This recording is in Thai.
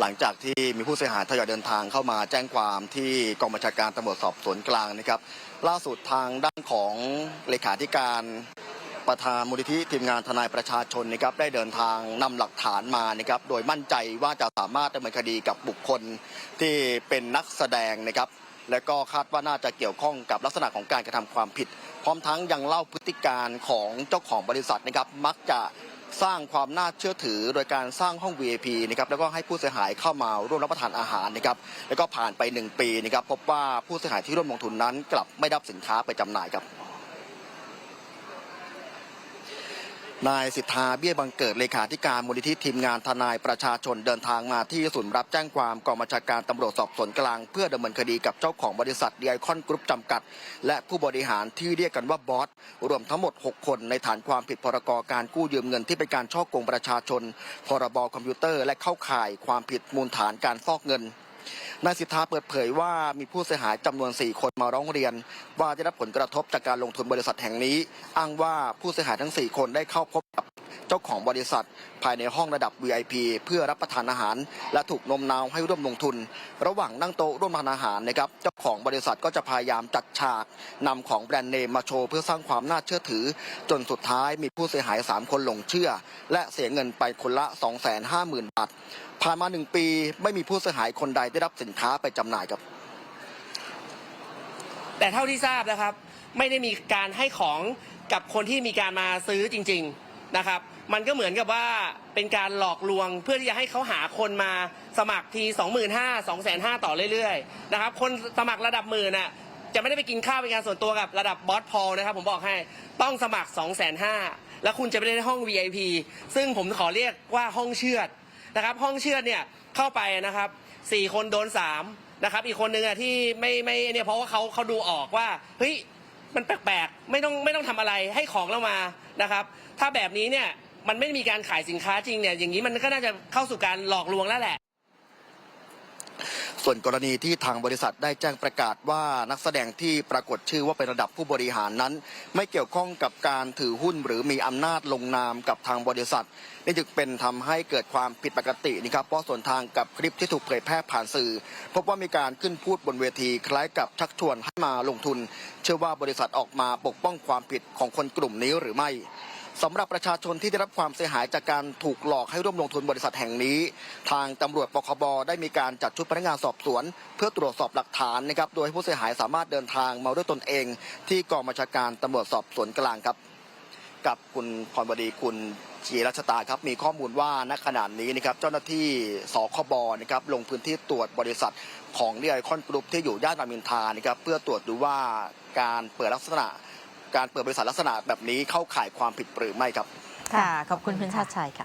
หลังจากที่มีผู้เสียหายทยอยเดินทางเข้ามาแจ้งความที่กองบัญชาการตำรวจสอบสวนกลางนะครับ ล่าสุดทางด้านของเลขาธิการประธานมูลนิธิทีมงานทนายประชาชนนะครับได้เดินทางนำหลักฐานมานะครับ โดยมั่นใจว่าจะสามารถดำเนินคดีกับบุคคลที่เป็นนักแสดงนะครับ และก็คาดว่าน่าจะเกี่ยวข้องกับลักษณะของการกระทำความผิด พร้อมทั้งยังเล่าพฤติการของเจ้าของบริษัทนะครับ มักจะ สร้างความน่าเชื่อถือโดยการสร้างห้อง VIP นะครับแล้วก็ให้ผู้เสียหายเข้ามาร่วมรับประทานอาหารนะครับแล้วก็ผ่านไป 1 ปีนะครับพบว่าผู้เสียหายที่ร่วมลงทุนนั้นกลับไม่ได้รับสินค้าไปจำหน่ายครับ นายสิทธาเบี้ยบังเกิดเลขาธิการมูลนิธิทีมงานทนายประชาชนเดินทางมาที่ศูนย์รับแจ้งความกองบัญชาการตำรวจสอบสวนกลาง เพื่อดำเนินคดีกับเจ้าของบริษัทดีไอคอนกรุ๊ปจำกัด และผู้บริหารที่เรียกกันว่าบอส รวมทั้งหมด 6 คนในฐานความผิดพรกการกู้ยืมเงินที่เป็นการช่อโกงประชาชน พรบคอมพิวเตอร์และเข้าข่ายความผิดมูลฐานการฟอกเงิน นายสิทธาเปิดเผยว่ามีผู้เสียหายจำนวน 4 คนมาร้องเรียน ว่าได้รับผลกระทบจากการลงทุนบริษัทแห่งนี้ อ้างว่าผู้เสียหายทั้ง 4 คนได้เข้าพบกับ เจ้าของบริษัท ภายในห้องระดับ VIP เพื่อรับประทานอาหาร และถูกนมนาวให้ร่วมลงทุน ระหว่างนั่งโต๊ะร่วมทานอาหารนะครับเจ้าของบริษัทก็จะพยายามจัดฉากนำของแบรนด์เนมมาโชว์เพื่อสร้างความน่าเชื่อถือ จนสุดท้ายมีผู้เสียหาย 3 คนหลงเชื่อ และเสียเงินไปคนละ 250,000 บาทผ่านมาหนึ่งปีไม่มีผู้เสียหายคนใดได้รับสินค้าไปจำหน่ายครับ แต่เท่าที่ทราบนะครับ ไม่ได้มีการให้ของกับคนที่มีการมาซื้อจริง ๆนะครับ มันก็เหมือนกับว่าเป็นการหลอกลวงเพื่อที่จะให้เขาหาคนมาสมัครที 2 5 0 0 0 2 5 0 0ต่อเรื่อยๆนะครับคนสมัครระดับหมื่นน่ะจะไม่ได้ไปกินข้าวเป็นการส่วนตัวกับระดับบอสพอลนะครับผมบอกให้ต้องสมัคร 2 5 0 0 0แล้วคุณจะไปได้ห้อง VIP ซึ่งผมขอเรียกว่าห้องเชือดนะครับห้องเชือดเนี่ยเข้าไปนะครับสี่คนโดนสามนะครับอีกคนนึงอะที่ไม่ไม่เนี่ยเพราะว่าเขาเขาดูออกว่าเฮ้ยมันแปลกๆไม่ต้องไม่ต้องทำอะไรให้ของเรามานะครับ ถ้าแบบนี้เนี่ย มันไม่มีการขายสินค้าจริงเนี่ย อย่างนี้มันก็น่าจะเข้าสู่การหลอกลวงแล้วแหละ ส่วนกรณีที่ทางบริษัทได้แจ้งประกาศว่านักแสดงที่ปรากฏชื่อว่าเป็นระดับผู้บริหารนั้น ไม่เกี่ยวข้องกับการถือหุ้นหรือมีอำนาจลงนามกับทางบริษัทนี่จึงเป็นทำให้เกิดความผิดปกตินะครับเพราะส่วนทางกับคลิปที่ถูกเผยแพร่ผ่านสื่อ พบว่ามีการขึ้นพูดบนเวทีคล้ายกับชักชวนให้มาลงทุน เชื่อว่าบริษัทออกมาปกป้องความผิดของคนกลุ่มนี้หรือไม่ สำหรับประชาชนที่ได้รับความเสียหายจากการถูกหลอกให้ร่วมลงทุนบริษัทแห่งนี้ ทางตำรวจปคบได้มีการจัดชุดพนักงานสอบสวน เพื่อตรวจสอบหลักฐานนะครับโดยให้ผู้เสียหายสามารถเดินทางมาด้วยตนเอง ที่กองบัญชาการตำรวจสอบสวนกลางครับ กับคุณพรบดีคุณจีรัชตาครับมีข้อมูลว่าณขณะนี้นะครับเจ้าหน้าที่สคบนะครับลงพื้นที่ตรวจบริษัทของเรียคอนกรุ๊ปที่อยู่ย่านรามอินทรานะครับเพื่อตรวจดูว่าการเปิดลักษณะ การเปิดบริษัทลักษณะแบบนี้เข้าข่ายความผิดหรือไม่ครับ ค่ะ ขอบคุณคุณชาติชัยค่ะ